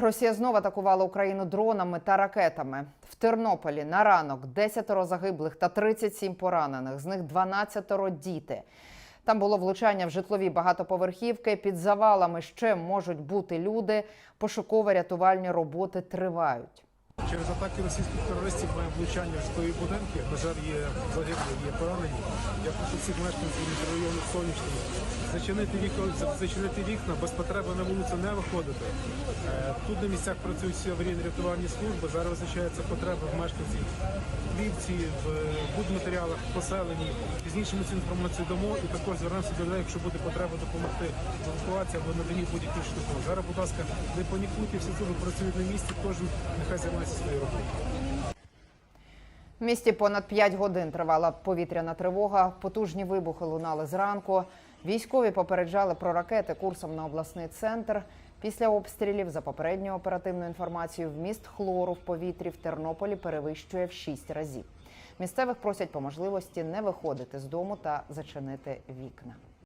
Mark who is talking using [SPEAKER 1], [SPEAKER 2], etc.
[SPEAKER 1] Росія знову атакувала Україну дронами та ракетами. В Тернополі на ранок 10 загиблих та 37 поранених. З них 12 діти. Там було влучання в житлові багатоповерхівки. Під завалами ще можуть бути люди. Пошуково-рятувальні роботи тривають.
[SPEAKER 2] Через атаки російських терористів маємо влучання в житлові будинки. На жаль, є загиблі, є поранені. Я прошу всіх мешканців мікрорайону Сонячний зачинити вікна, зачинити вікна, без потреби на вулицю не виходити. Е, Тут на місцях працюють всі аварійні рятувальні служби. Зараз визначається потреба в мешканців в плівці, в будматеріалах, поселенні. Пізніше ми цю інформацію дамо і також звернемося до людей, якщо буде потреба допомогти в евакуації або наданні будь-яких шляхів. Зараз, будь ласка, не панікуйте, всі служби працюють на місці, кожен нехай займається своєю роботою.
[SPEAKER 1] В місті понад 5 годин тривала повітряна тривога. Потужні вибухи лунали зранку. Військові попереджали про ракети курсом на обласний центр. Після обстрілів, за попередньою оперативною інформацією, вміст хлору в повітрі в Тернополі перевищує в 6 разів. Місцевих просять по можливості не виходити з дому та зачинити вікна.